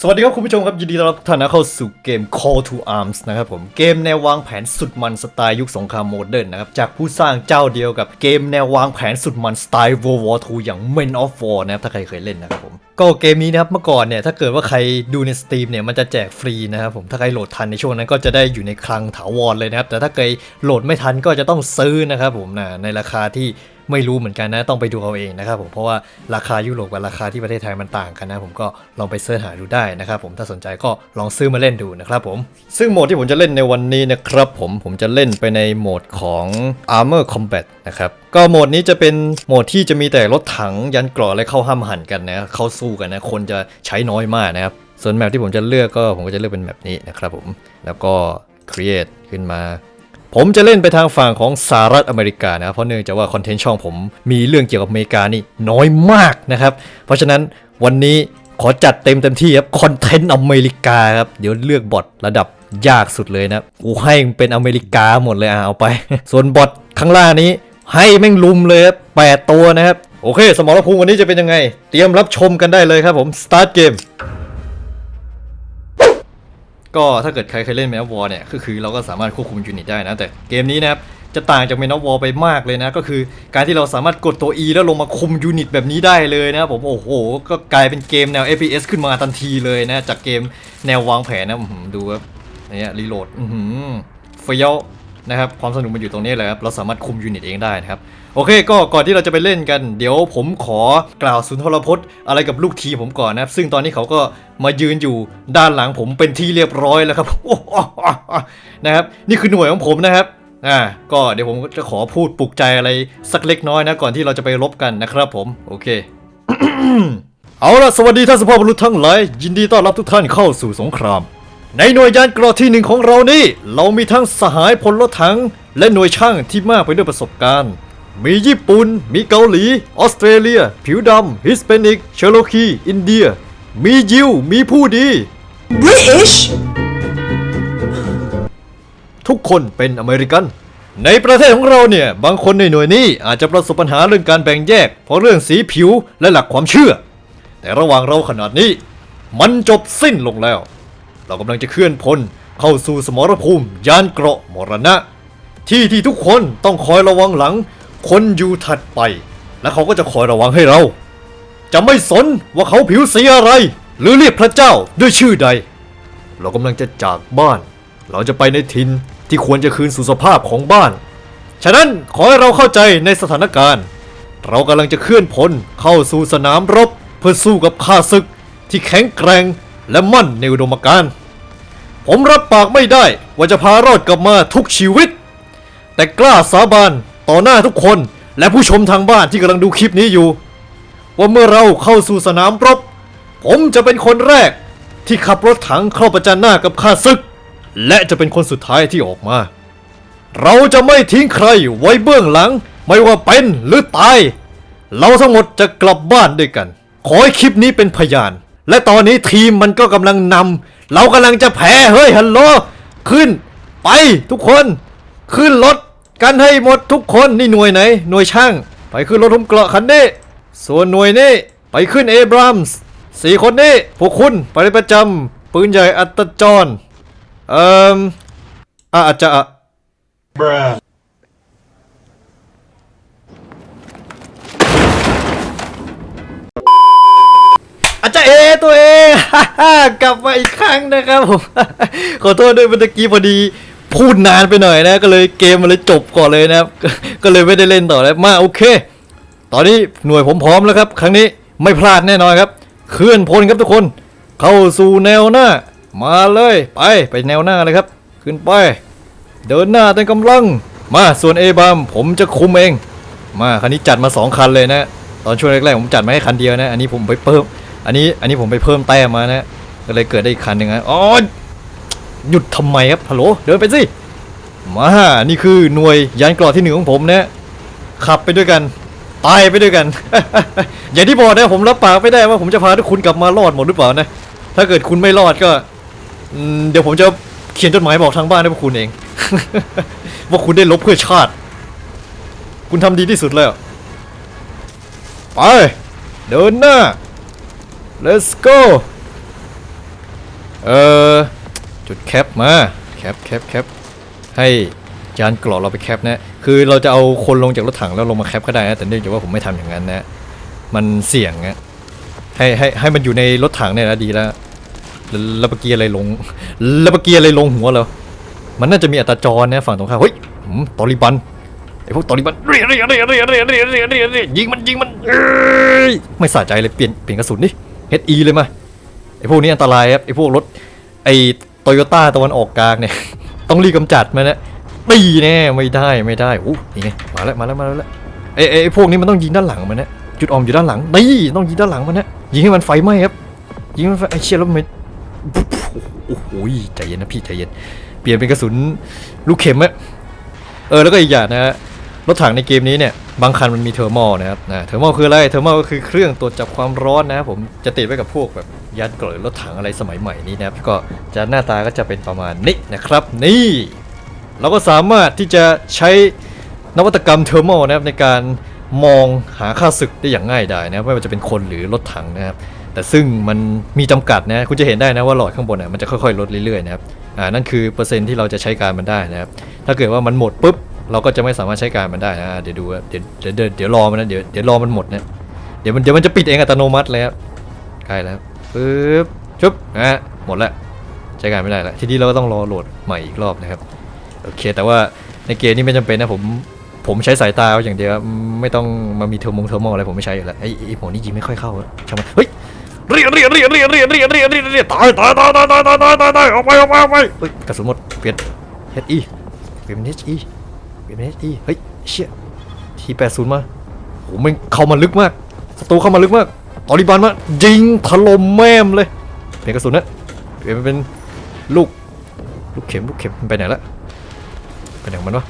สวัสดีครับคุณผู้ชมครับยินดีต้อนรับทุกท่านนะเข้าสู่เกม Call to Arms นะครับผมเกมแนววางแผนสุดมันสไตล์ยุคสงครามโมเดิร์นนะครับจากผู้สร้างเจ้าเดียวกับเกมแนววางแผนสุดมันสไตล์ World War II อย่าง Men of War นะครับถ้าใครเคยเล่นนะครับผมก็เกมนี้นะครับเมื่อก่อนเนี่ยถ้าเกิดว่าใครดูในสตรีมเนี่ยมันจะแจกฟรีนะครับผมถ้าใครโหลดทันในช่วงนั้นก็จะได้อยู่ในคลังถาวรเลยนะครับแต่ถ้าเกิดโหลดไม่ทันก็จะต้องซื้อนะครับผมนะในราคาที่ ไม่รู้เหมือนกันนะต้องไปดูเอาเองนะครับผมเพราะว่าราคายุโรปกับราคาที่ประเทศไทยมันต่างกันนะ ผมก็ลองไปเสิร์ชหาดูได้นะครับผมถ้าสนใจก็ลองซื้อมาเล่นดูนะครับผมซึ่งโหมดที่ผมจะเล่นในวันนี้นะครับผมผมจะเล่นไปในโหมดของ Armor Combat นะครับก็โหมดนี้จะเป็นโหมดที่จะมีแต่รถถังยันกราะและเข้าห้ามหันกันนะเข้าสู้กันนะคนจะใช้น้อยมากนะครับส่วนแมปที่ผมจะเลือกก็ผมก็จะเลือกเป็นแบบนี้นะครับผมแล้วก็ create ขึ้นมา ผมจะเล่นไปทางฝั่งของสหรัฐอเมริกานะครับเพราะเนื่องจากว่าคอนเทนต์ช่องผมมีเรื่องเกี่ยวกับอเมริกานี่น้อยมากนะครับ เพราะฉะนั้นวันนี้ขอจัดเต็มเต็มที่ครับคอนเทนต์อเมริกาครับเดี๋ยวเลือกบอทระดับยากสุดเลยนะกูให้เป็นอเมริกาหมดเลยอะเอาไป ส่วนบอทข้างล่างนี้ ให้แม่งลุมเลยครับแปดตัวนะครับโอเค สมรภูมิวันนี้จะเป็นยังไง เตรียมรับชมกันได้เลยครับผม start game ก็ ก็ถ้าเกิดใครเคยเล่นแมนวอลเนี่ยก็คือเราก็สามารถควบคุมยูนิตได้นะ แต่เกมนี้นะครับจะต่างจากแมนวอลไปมากเลยนะ ก็คือการที่เราสามารถกดตัว E แล้วลงมาคุมยูนิตแบบนี้ได้เลยนะผมโอ้โห ก็กลายเป็นเกมแนว FPS ขึ้นมาทันทีเลยนะ จากเกมแนววางแผนนะอื้อหือดูครับเนี่ยรีโหลดอือหือเฟี้ยว นะครับความสนุกมันอยู่ตรงนี้เลยครับเราสามารถคุมยูนิตเองได้นะครับโอเค ก็ก่อนที่เราจะไปเล่นกัน เดี๋ยวผมขอกล่าวสุนทรพจน์ อะไรกับลูกทีผมก่อนนะครับ ซึ่งตอนนี้เขาก็มายืนอยู่ด้านหลังผมเป็นที่เรียบร้อยแล้วครับนะครับนี่คือหน่วยของผมนะครับอ่าก็เดี๋ยวผมจะขอพูดปลุกใจอะไรสักเล็กน้อยนะก่อนที่เราจะไปรบกันนะครับผมโอเคเอาล่ะสวัสดีท่านสุภาพบุรุษทั้งหลายยินดีต้อนรับทุกท่านเข้าสู่สงคราม ในหน่วยยานเกราะที่หนึ่งของเรานี่ เรามีทั้งสหายพลรถถัง และหน่วยช่างที่มากไปด้วยประสบการณ์ มีญี่ปุ่น มีเกาหลี ออสเตรเลีย ผิวดำฮิสเปนิกเชโลคี อินเดีย มียิว มีผู้ดี British? ทุกคนเป็นอเมริกัน ในประเทศของเราเนี่ย บางคนในหน่วยนี้อาจจะประสบปัญหาเรื่องการแบ่งแยก เพราะเรื่องสีผิวและหลักความเชื่อ แต่ระหว่างเราขนาดนี้ มันจบสิ้นลงแล้ว เรากำลังจะเคลื่อนพลเข้าสู่สมรภูมิยานเกราะมรณะ ที่ที่ทุกคนต้องคอยระวังหลัง คนอยู่ถัดไป และเขาก็จะคอยระวังให้เรา จะไม่สนว่าเขาผิวสีอะไร หรือเรียกพระเจ้าด้วยชื่อใด เรากำลังจะจากบ้าน เราจะไปในทินที่ควรจะคืนสู่สภาพของบ้าน ฉะนั้นขอให้เราเข้าใจในสถานการณ์ เรากำลังจะเคลื่อนพลเข้าสู่สนามรบเพื่อสู้กับข้าศึกที่แข็งแกร่งและมั่นในอุดมการณ์ ผมรับปากไม่ได้ว่าจะพารอดกลับมาทุกชีวิต แต่กล้าสาบานต่อหน้าทุกคนและผู้ชมทางบ้านที่กำลังดูคลิปนี้อยู่ ว่าเมื่อเราเข้าสู่สนามรบ ผมจะเป็นคนแรกที่ขับรถถังเข้าประจันหน้ากับข้าศึก และจะเป็นคนสุดท้ายที่ออกมา เราจะไม่ทิ้งใครไว้เบื้องหลัง ไม่ว่าเป็นหรือตาย เราทั้งหมดจะกลับบ้านด้วยกัน ขอให้คลิปนี้เป็นพยาน และตอนนี้ทีมมันก็กำลังนำ เรากำลังจะแพ้เฮ้ยฮัลโหลขึ้น ไปทุกคนขึ้นรถกันให้หมดทุกคนนี่หน่วยไหน หน่วยช่าง ไปขึ้นรถทุ่มเกราะคันนี้ส่วนหน่วยนี้ไปขึ้นเอบรามส์สี่คนนี้พวกคุณไปประจำปืนใหญ่อัตจรเอ่ออาจจะอะ Bruh. อาจารย์เอตัวเองกลับมาอีกครั้งนะครับผมขอโทษด้วยเมื่อกี้พอดีพูดนานไปหน่อยนะ ก็เลยเกมมันเลยจบก่อนเลยนะครับ ก็เลยไม่ได้เล่นต่อแล้วมาโอเค ตอนนี้หน่วยผมพร้อมแล้วครับ ครั้งนี้ไม่พลาดแน่นอนครับ เคลื่อนพลครับทุกคน เข้าสู่แนวหน้า มาเลยไปไปแนวหน้าเลยครับ ขึ้นไป เดินหน้าเต็มกำลัง มาส่วนเอบามผมจะคุมเอง มาคันนี้จัดมาสองคันเลยนะ ตอนช่วงแรกๆผมจัดมาให้คันเดียวนะ อันนี้ผมไปเพิ่ม อันนี้อันนี้ผมไปเพิ่มแต้มมานะก็เลยเกิดได้อีกคันหนึ่งนะอ๋อหยุดทำไมครับฮัลโหลเดินไปสิมานี่คือหน่วยยานกราะที่หนึ่งของผมนะขับไปด้วยกันตายไปด้วยกัน อย่างที่บอกนะผมรับปากไม่ได้ว่าผมจะพาทุกคุณกลับมารอดหมดหรือเปล่านะถ้าเกิดคุณไม่รอดก็เดี๋ยวผมจะเขียนจดหมายบอกทางบ้านให้พวกคุณเอง ว่าคุณได้ลบเพื่อชาติ คุณทำดีที่สุดแล้ว ไป เดินหน้า let's go เออจุดแคปมา แคปแคปแคปให้ยานกรอกเราไปแคปนะ คือเราจะเอาคนลงจากรถถังแล้วลงมาแคปก็ได้นะ แต่เนื่องจากว่าผมไม่ทำอย่างนั้นนะ มันเสี่ยงนะให้ให้ให้มันอยู่ในรถถังเนี่ยนะดีแล้วแล้บเกียอะไรลงแล้บเกียอะไรลงหัวเรามันน่าจะมีอัตจรนะฝั่งตรงข้ามเฮ้ยตอริบันไอพวกตอริบันเรียเรียเรียเรียเรียเรียเรียยิงมันยิงมันไม่สะใจเลยเปลี่ยนเปลี่ยนกระสุนดิ HE เลยมาไอพวกนี้อันตรายครับไอพวกรถไอโตโยต้าตะวันออกกลางเนี่ย ต้องรีบกำจัดมันนะตีแน่ไม่ได้ไม่ได้อู้นี่ไงมาแล้วมาแล้วมาแล้วไอไอไอพวกนี้มันต้องยิงด้านหลังมันนะจุดอ่อนอยู่ด้านหลังนี่ต้องยิงด้านหลังมันนะยิงให้มันไฟไหม้ครับยิงให้มันไฟไอเชี่ยแล้วมันโอ้โหใจเย็นนะพี่ใจเย็นเปลี่ยนเป็นกระสุนลูกเข็มอะเออแล้วก็อีกอย่างนะฮะรถถังในเกมนี้เนี่ย บางคันมันมีเทอร์โมนะครับนะเทอร์โมคืออะไร เทอร์โมก็คือเครื่องตรวจจับความร้อนนะครับผม จะติดไว้กับพวกแบบยานเกลือรถถังอะไรสมัยใหม่นี้นะครับ ก็จะหน้าตาก็จะเป็นประมาณนี้นะครับ นี่ เราก็สามารถที่จะใช้นวัตกรรมเทอร์โมนะครับในการมองหาค่าศึกได้อย่างง่ายดายนะไม่ว่าจะเป็นคนหรือรถถังนะครับ แต่ซึ่งมันมีจำกัดนะ คุณจะเห็นได้นะว่าหลอดข้างบนน่ะมันจะค่อยๆ ลดเรื่อยๆนะครับ อ่า นั่นคือเปอร์เซ็นต์ที่เราจะใช้การมันได้นะครับ ถ้าเกิดว่ามันหมดปุ๊บ เราก็จะไม่สามารถใช้การมันได้นะเดี๋ยวดูเดี๋ยวเดี๋ยวเดี๋ยวรอมันนะเดี๋ยวเดี๋ยวรอมันหมดนะเดี๋ยวมันเดี๋ยวมันจะปิดเองอัตโนมัติเลยครับใกล้แล้วปึ๊บชุบนะฮะหมดแล้วใช้การไม่ได้แล้วทีนี้เราก็ต้องรอโหลดใหม่อีกรอบนะครับโอเค แต่ว่าในเกมนี้ไม่จำเป็นนะผมผมใช้สายตาเอาอย่างเดียวไม่ต้องมามีเทอร์มงเทอร์มอลอะไรผมไม่ใช้อยู่แล้วไอ้ไอ้หมอนี่ยิงไม่ค่อยเข้าช่างมันเฮ้ยเรียเรียเรียเรียเรียเรียเรียเรียเรียตายตายตายตายตายตายตายตายออกไปออกไปออกไปเฮ้ยกระสุนหมดเปลี่ยน HE เปลี่ยนเป็น HE เปลี่ยนเป็น HE เฮ้ยเชี่ยทีแปดศูนย์มาโหมันเข้ามาลึกมากศัตรูเข้ามาลึกมากตอริบันมายิงถล่มแม่มเลยเปลี่ยนกระสุนนะเปลี่ยนเป็นลูกลูกเข็มลูกเข็มมันไปไหนละไปไหนของมันวะ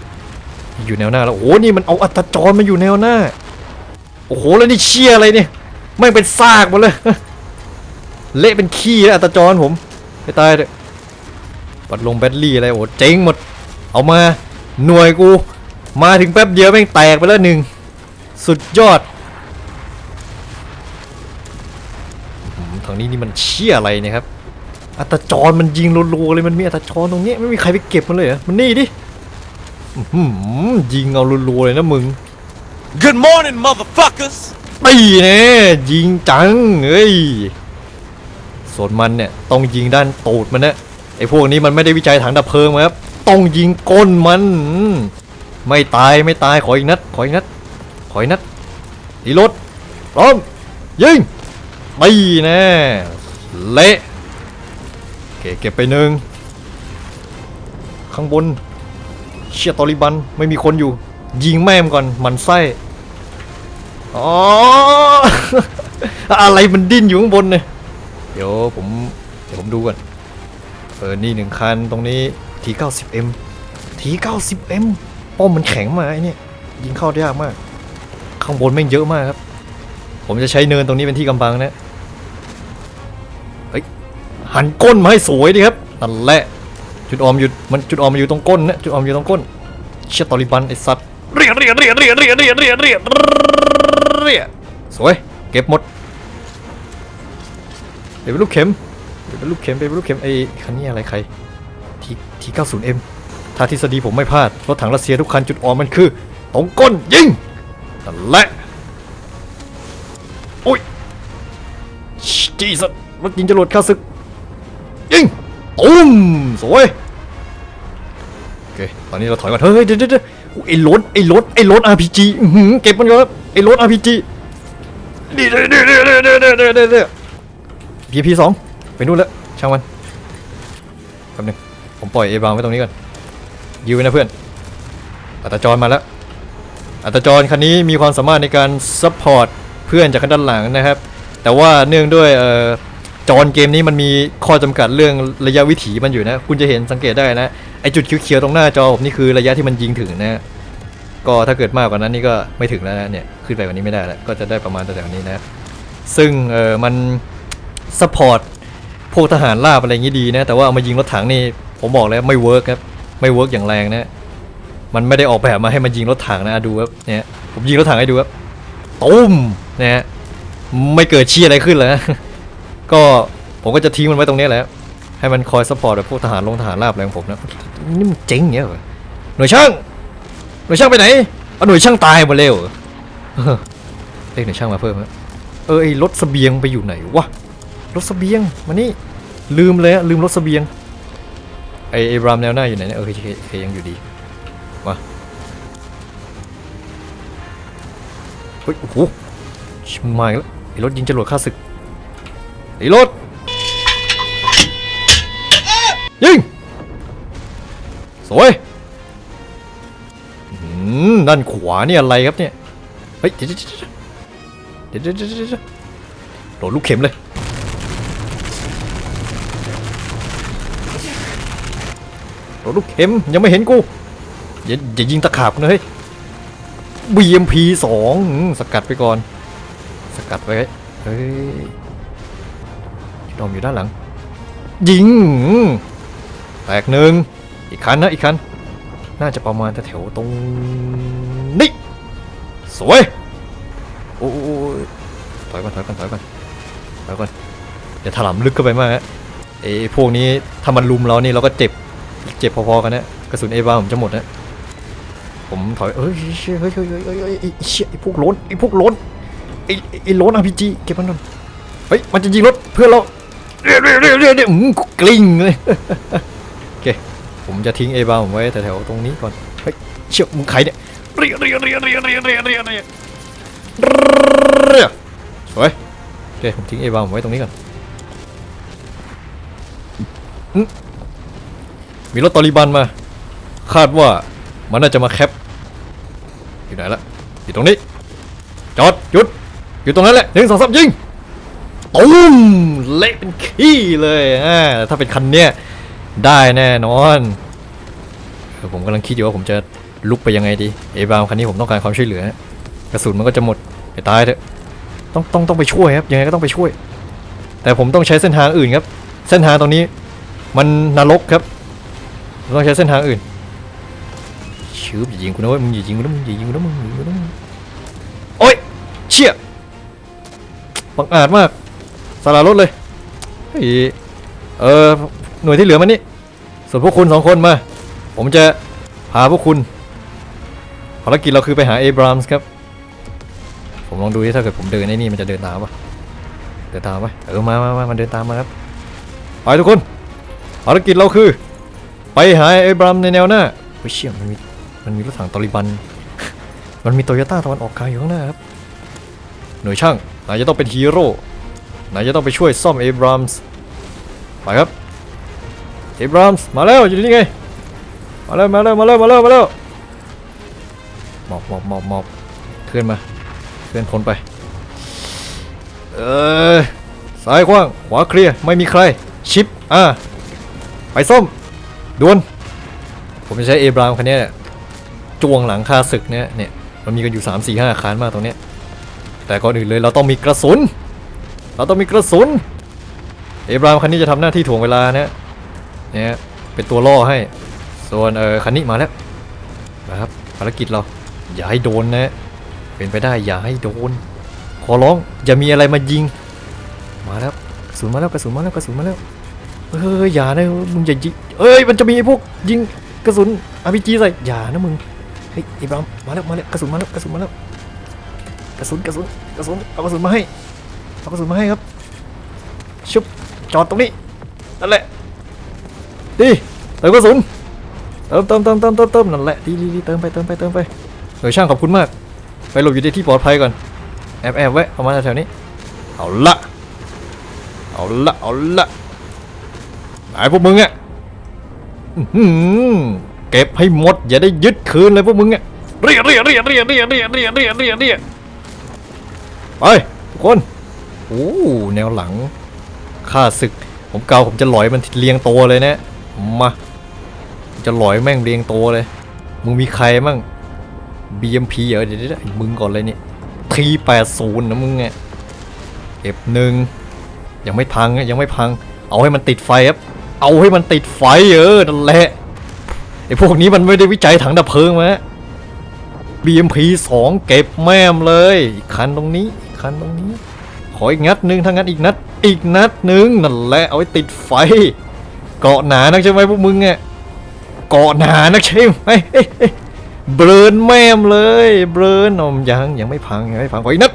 อยู่แนวหน้าแล้วโอ้โหนี่มันเอาอัตจรมาอยู่แนวหน้าโอ้โหแล้วนี่เชี่ยอะไรเนี่ยไม่เป็นซากหมดเลยเละเป็นขี้แล้วอัตจรผมไปตายเลยปัดลงแบตเตอรี่อะไรโอ้เจ๊งหมดเอามาหน่วยกู มาถึงแป๊บเดียวแม่งแตกไปแล้วหนึ่งสุดยอดอืมทางนี้นี่มันเชี่ยอะไรเนี่ยครับ อัตราจรมันยิงรัวๆเลยมันมีอัตราจรตรงนี้ไม่มีใครไปเก็บมันเลยเหรอมันนี่ดิอื้อหือยิงเอารัวๆเลยนะมึง Good morning, motherfuckers! ตีแน่ยิงจังเฮ้ยส่วนมันเนี่ยต้องยิงด้านตูดมันนะไอ้พวกนี้มันไม่ได้วิจัยถังดับเพลิงมาครับต้องยิงก้นมันอืม ไม่ตายไม่ตายขออีกนัดขออีกนัดขออีกนัดดีรถพร้อมยิงตีแน่เละโอเคเก็บไปหนึ่งข้างบนเชียตอริบันไม่มีคนอยู่ ยิงแม่มก่อนมันไส้อ๋ออะไรมันดิ้นอยู่ข้างบนเนี่ยเดี๋ยวผมเดี๋ยวผมดูก่อนเออนี่หนึ่งคันตรงนี้ที 90M ที 90M ป้อมมันแข็งมาไอ้นี่ยิงเข้ายากมาก ข้างบนแม่งเยอะมากครับ ผมจะใช้เนินตรงนี้เป็นที่กำบังนะเฮ้ยหันก้นมาให้สวยดิครับนั่นแหละจุดออมอยู่มันจุดออมมันอยู่ตรงก้นนะจุดออมอยู่ตรงก้นเชี่ยตอริบันไอ้สัตว์เรียเรียเรียเรียเรียเรียเรียเรียเรียสวยเก็บหมดเดี๋ยวเป็นลูกเข็มเดี๋ยวเป็นลูกเข็มเดี๋ยวเป็นลูกเข็มไอ้คันนี้อะไรใครทีที 90M ถ้าทฤษฎีผมไม่พลาดรถถังรัสเซียทุกคันจุดอ่อนมันคือตรงก้นยิงนั่นแหละโอ้ยจีสันรถยิงจรวดข้าศึกยิงตุ้มสวยโอเคตอนนี้เราถอยก่อนเฮ้ยเดี๋ยวเดี๋ยวไอ้รถไอ้รถไอ้รถอาร์พีจีเก็บมันก่อนไอ้รถอาร์พีจีดีเด้อนี่อเด้อเนี่เด้เด้อเพีพีสองไปนู่นแล้วช่างมันแป๊บนึงผมปล่อยเอบาไว้ตรงนี้ก่อน ยืนไว้นะเพื่อน อัตจรมาแล้ว อัตจรคันนี้มีความสามารถในการซัพพอร์ตเพื่อนจากข้างด้านหลังนะครับ แต่ว่าเนื่องด้วยเอ่อจรเกมนี้มันมีข้อจำกัดเรื่องระยะวิถีมันอยู่นะ คุณจะเห็นสังเกตได้นะ ไอจุดเขียวๆตรงหน้าจอผมนี่คือระยะที่มันยิงถึงนะ ก็ถ้าเกิดมากกว่านั้นนี่ก็ไม่ถึงแล้วนะเนี่ย ขึ้นไปกว่านี้ไม่ได้แล้ว ก็จะได้ประมาณแถวๆนี้นะ ซึ่งเออมันซัพพอร์ตพวกทหารราบอะไรอย่างนี้ดีนะ แต่ว่าเอามายิงรถถังนี่ผมบอกแล้วไม่เวิร์กครับ ไม่เวิร์กอย่างแรงนะมันไม่ได้ออกแบบมาให้มันยิงรถถังนะดูครับเนี่ยผมยิงรถถังให้ดูครับตุ้มนะฮะไม่เกิดชี่ยอะไรขึ้นเลยนะก็ผมก็จะทิ้งมันไว้ตรงนี้แหละให้มันคอยซัพพอร์ตแบบพวกทหารลงทหารราบอะไรของผมนะนี่มันเจ๋งเงี้ยเหรอหน่วยช่างหน่วยช่างไปไหนเอาหน่วยช่างตายหมดเรอเออเรียกหน่วยช่างมาเพิ่มฮะเออไอรถเสบียงไปอยู่ไหนวะรถเสบียงมานี่ลืมเลยลืมรถเสบียง ไอไอบรามแนวหน้าอยู่ไหนเนี่ยเออเคเคยังอยู่ดีมาเฮ้ยโอ้โหชิมาอีกแล้วไอรถยิงจรวดฆ่าศึกไอรถยิงสวยอืมด้านขวานี่อะไรครับเนี่ยเฮ้ยเดี๋ยวเดี๋ยวเดี๋ยวเดี๋ยวโดนลูกเข็มเลย โดนลูกเข็มยังไม่เห็นกูอย่าอย่ายิงตะขาบนะเฮ้ย BMP สองสกัดไปก่อน สกัดไว้เฮ้ยดอมอยู่ด้านหลัง ยิง แตกหนึ่งอีกคันนะอีกคัน น่าจะประมาณแถวตรงนี่สวยโอ้ยถอยก่อนถอยก่อนถอยก่อนถอยก่อนอย่าถลำลึกเข้าไปมากฮะไอ้พวกนี้ถ้ามันลุมเรานี่เราก็เจ็บ เจ็บพอๆกันนะกระสุนเอวาผมจะหมดนะผมถอยเอ้ยเฮ้ยเฮ้ยเฮ้ยเฮ้ยเฮ้ยไอ้เชี่ยไอ้พวกล้นไอ้พวกล้นไอ้ไอ้ล้นอาร์พีจีเก็บมันก่อนเฮ้ยมันจะยิงรถเพื่อนเราเรียเรียเรียเรียเรียอืมกลิ้งเลยโอเคผมจะทิ้งเอบาผมไว้แถวๆตรงนี้ก่อนเฮ้ยเชี่ยมึงใครเนี่ยเรียเรียเรียเรียเรียเรียเรียเรียเรียสวยโอเคผมทิ้งเอบาผมไว้ตรงนี้ก่อนอื มีรถตอริบันมา คาดว่ามันน่าจะมาแคปอยู่ไหนละอยู่ตรงนี้ จอดหยุด อยู่ตรงนั้นแหละหนึ่งสองสามยิงตุ้มเละเป็นขี้เลยอ่าถ้าเป็นคันเนี้ยได้แน่นอนผมกำลังคิดอยู่ว่าผมจะลุกไปยังไงดีเอบามคันนี้ผมต้องการความช่วยเหลือกระสุนมันก็จะหมดไปตายเถอะต้องต้องต้องไปช่วยครับยังไงก็ต้องไปช่วย แต่ผมต้องใช้เส้นทางอื่นครับ เส้นทางตรงนี้ มันนรกครับ ผมต้องใช้เส้นทางอื่นชืบอย่ายิงกูนะเว้ยมึงอย่ายิงกูนะมึงอย่ายิงกูนะมึงอย่ายิงกูนะมึงโอ๊ยเชี่ยบังอาจมากสารรถเลยเฮ้ยเออหน่วยที่เหลือมานี่ส่วนพวกคุณสองคนมา ผมจะพาพวกคุณภารกิจเราคือไปหาเอบรามส์ครับ ผมลองดูดิถ้าเกิดผมเดินไอ้นี่มันจะเดินตามปะเดินตามปะเออมามามามันเดินตามมาครับไปทุกคนภารกิจเราคือ ไปหาเอบรามในแนวหน้าเฮ้ยเชี่ยมันมีมันมีรถถังตอริบัน มันมีโตโยต้าตะวันออกกลางอยู่ข้างหน้าครับ หน่วยช่างนายจะต้องเป็นฮีโร่นายจะต้องไปช่วยซ่อมเอบรามส์ไปครับเอบรามส์มาแล้วอยู่นี่ไงมาแล้วมาแล้วมาแล้วมาแล้วมาแล้วหมอบหมอบหมอบหมอบเคลื่อนมาเคลื่อนพ้นไปเออซ้ายกว้างขวาเคลียร์ไม่มีใครชิปอ่าไปส้ม ดวน ผมจะใช้เอบรามคันนี้จวงหลังคาศึกเนี่ยเนี่ยมันมีกันอยู่ 3 4 5คันมากตรงเนี้ยแต่ก่อนอื่นเลยเราต้องมีกระสุน เราต้องมีกระสุน เอบรามคันนี้จะทำหน้าที่ถ่วงเวลานะเนี่ยเป็นตัวล่อให้ ส่วนเออคันนี้มาแล้วนะครับภารกิจเราอย่าให้โดนนะ เป็นไปได้อย่าให้โดน ขอร้องอย่ามีอะไรมายิง มาแล้วกระสุนมาแล้วกระสุนมาแล้วกระสุนมาแล้ว เฮ้ยอย่านะมึงอย่ายิงเอ้ยมันจะมีไอ้พวกยิงกระสุนอาร์พีจีใส่อย่านะมึงเฮ้ยเอบรามมาแล้วมาแล้วกระสุนมาแล้วกระสุนมาแล้วกระสุนกระสุนกระสุนเอากระสุนมาให้เอากระสุนมาให้ครับชุบจอดตรงนี้นั่นแหละดีเติมกระสุนเติมเติมเติมเติมเติมเติมนั่นแหละดีดีดีเติมไปเติมไปเติมไปเออช่างขอบคุณมาก ไปหลบอยู่ในที่ปลอดภัยก่อนแอบแอบไว้เอามาแถวนี้เอาละเอาละเอาละ ไอ้พวกมึงอะเก็บให้หมด อย่าได้ยึดคืนเลยพวกมึงอะเรียเรียเรียเรียเรียเรียเรียเรียเรียเรียไปทุกคนโอ้แนวหลังข้าศึก ผมเกาผมจะหลอยมันเรียงตัวเลยนะมาจะหลอยแม่งเรียงตัวเลย มึงมีใครมั่ง BMP เหรอเดี๋ยวเดี๋ยวมึงก่อนเลยนี่ทีแปดศูนย์นะมึงไงเอฟหนึ่งยังไม่พังยังไม่พัง เอาให้มันติดไฟครับ เอาให้มันติดไฟเออนั่นแหละไอ้พวกนี้มันไม่ได้วิจัยถังดับเพลิงมา BMP 2เก็บแม่มเลยอีกคันตรงนี้อีกคันตรงนี้ ขออีกนัดหนึ่งถ้างั้นอีกนัด อีกนัดหนึ่งนั่นแหละเอาไว้ติดไฟ เกาะหนานักใช่ไหมพวกมึงเนี่ยเกาะหนานักใช่ไหมเอ้ยเอ้เบรนแม่มเลยเบรนอมยังยังไม่พังยังไม่พังขออีกนัด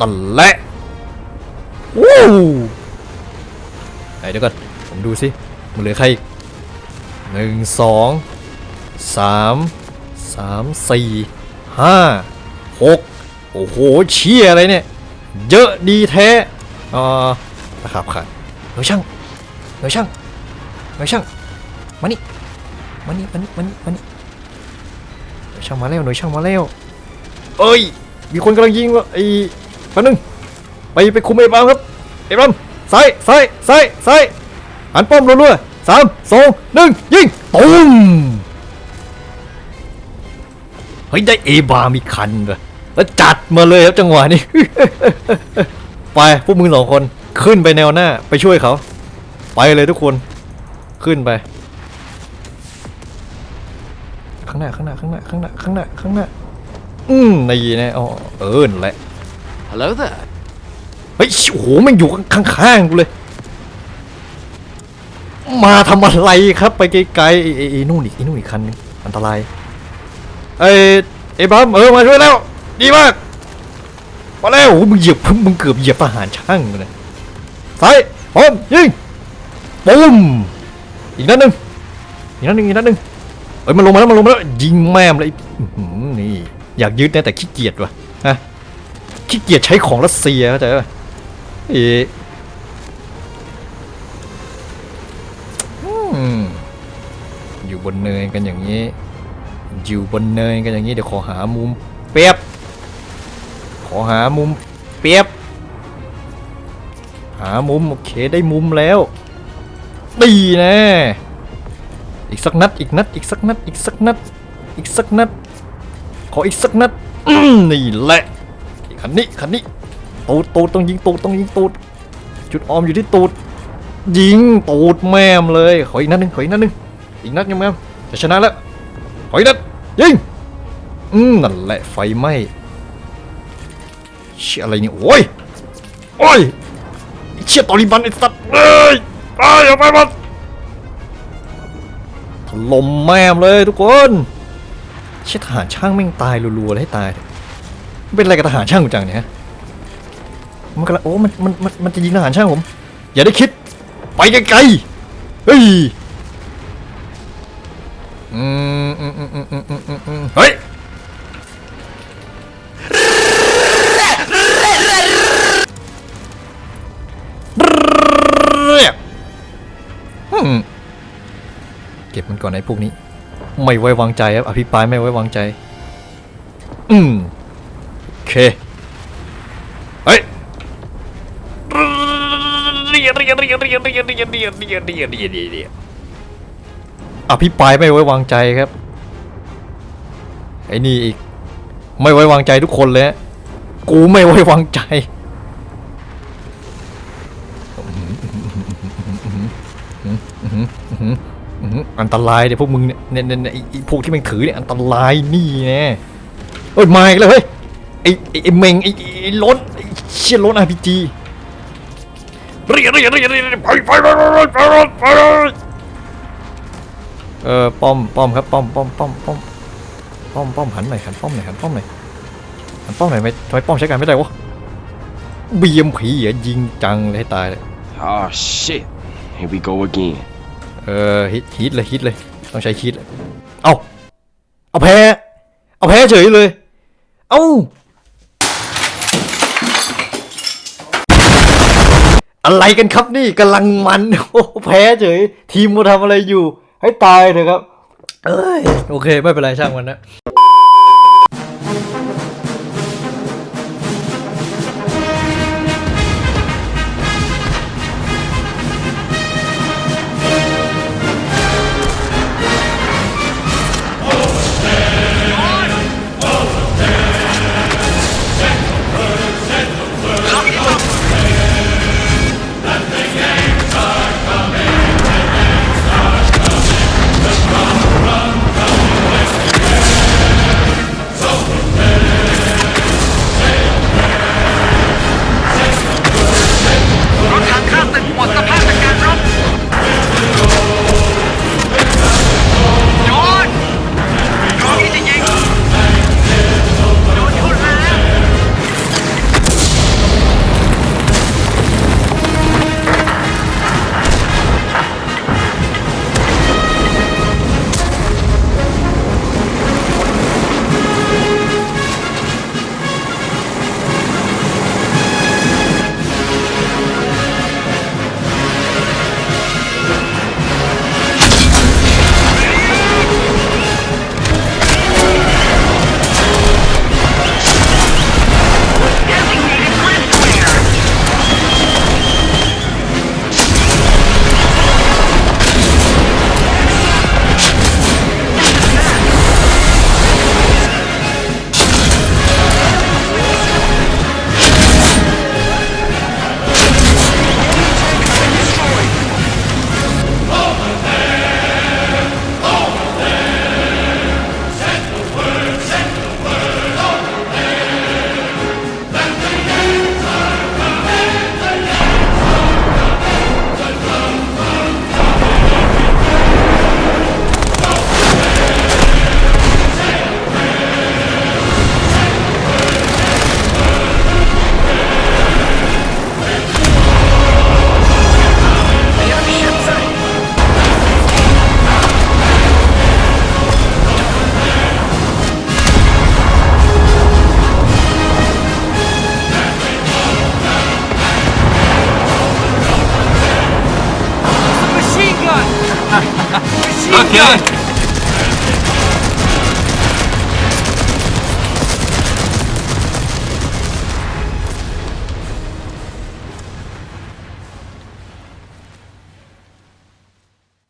นั่นแหละวู้ไหนเดี๋ยวก่อนผมดูสิ มันเหลือใครอีกหนึ่งสองสามสามสี่ห้าหกโอ้โหเชี่ยอะไรเนี่ย เยอะดีแท้อ่าตะขับขาดหน่วยช่างหน่วยช่างหน่วยช่างมานี่มานี่มานี่มานี่มานี่หน่วยช่างมาแล้วหน่วยช่างมาแล้วเอ้ยมีคนกำลังยิงวะไอ้แป๊บนึงไปไปคุมไอ้บามครับไอ้บามซ้ายซ้ายซ้ายซ้าย หันป้อมรัวๆสามสองหนึ่งยิงตุ้มเฮ้ยได้เอบามีคันเลยแล้วจัดมาเลยครับจังหวะนี้ ไปพวกมึงสองคนขึ้นไปแนวหน้าไปช่วยเขา ไปเลยทุกคนขึ้นไป ข้างหน้าข้างหน้าข้างหน้าข้างหน้าข้างหน้าข้างหน้าอืมนี่นะอ๋อเออนั่นแหละ Hello there. เฮ้ยโอ้โหมันอยู่ข้างๆกูเลย มาทำอะไรครับ ไปไกลๆไอ้ไอ้นู่นอีกไอ้นู่นอีกคันนึงอันตรายไอ้ไอ้บัมเออมาช่วยแล้ว ดีมากมาแล้วมึงเหยียบมึงเกือบเหยียบทหารช่างเลยซ้ายพร้อมยิงปุ้มอีกนัดหนึ่งอีกนัดหนึ่งอีกนัดหนึ่งเอ้ยมันลงมาแล้วมันลงมาแล้วยิงแม่มเลยนี่อยากยืดนะแต่ขี้เกียจว่ะฮะขี้เกียจใช้ของรัสเซียเข้าใจป่ะเอ๊ะ บนเนินกันอย่างนี้ อยู่บนเนินกันอย่างนี้เดี๋ยวขอหามุมเปียบ ขอหามุมเปียบ หามุมโอเคได้มุมแล้วดีนะอีกสักนัดอีกนัดอีกสักนัดอีกสักนัดอีกสักนัดขออีกสักนัดนี่แหละคันนี้คันนี้ตูดตูดต้องยิงตูดต้องยิงตูดจุดออมอยู่ที่ตูดยิงตูดแม่มเลยขออีกนัดหนึ่งขออีกนัดหนึ่ง อีกนัดยังแม่มจะชนะแล้วขออีกนัดยิงอืมนั่นแหละไฟไหมเชี่ยอะไรเนี่ยโอ้ยโอ้ยเชี่ยตอริบันไอ้สัตว์เอ้ยไปเอาไปมันถล่มแม่มเลยทุกคน เชี่ยทหารช่างแม่งตายรัวๆเลยให้ตาย เป็นอะไรกับทหารช่างกูจังเนี่ยมันกำลังโอ้มันมันมันมันจะยิงทหารช่างผม อย่าได้คิด ไปไกลๆเฮ้ย อืมอืมอืมอืมอืมอืมอืมอืมเฮ้ยเรียกอืมเก็บมันก่อนไอ้พวกนี้ ไม่ไว้วางใจครับอภิปรายไม่ไว้วางใจ อืมโอเคเฮ้ยเรียเรียเรียเรียเรียเรียเรียเรียเรียเรียเรียเรีย อภิปรายไม่ไว้วางใจครับ ไอ้นี่อีก ไม่ไว้วางใจทุกคนเลยกูไม่ไว้วางใจ อันตรายเดี๋ยวพวกมึงเนี่ยเนี่ยเนี่ยเนี่ยไอพวกที่มันถือเนี่ยอันตรายนี่แน่เอ้ยมาอีกแล้วเฮ้ยไอ้ไอ้เมงไอ้ไอ้ไอ้ล้นไอ้เชี่ยล้นอาร์พีจีเรียเรียเรียเรียไปไปไปไปไปไป เออป้อมป้อมครับป้อมป้อมป้อมป้อมป้อมป้อมหันหน่อยหันป้อมหน่อยหันป้อมหน่อยหันป้อมหน่อยไหมทำไมป้อมใช้การไม่ได้วะบีเอ็มผีอะยิงจังเลยให้ตายเลย Oh shit. Here we go again. เออฮิตฮิตเลยฮิตเลย ต้องใช้ฮิตเลยเอาเอาแพ้ เอาแพ้เฉยเลย เอาอะไรกันครับนี่กำลังมันโอ้แพ้เฉย ทีมมาทำอะไรอยู่ ให้ตายเถอะครับ เอ้ย โอเค ไม่เป็นไรช่างมันนะ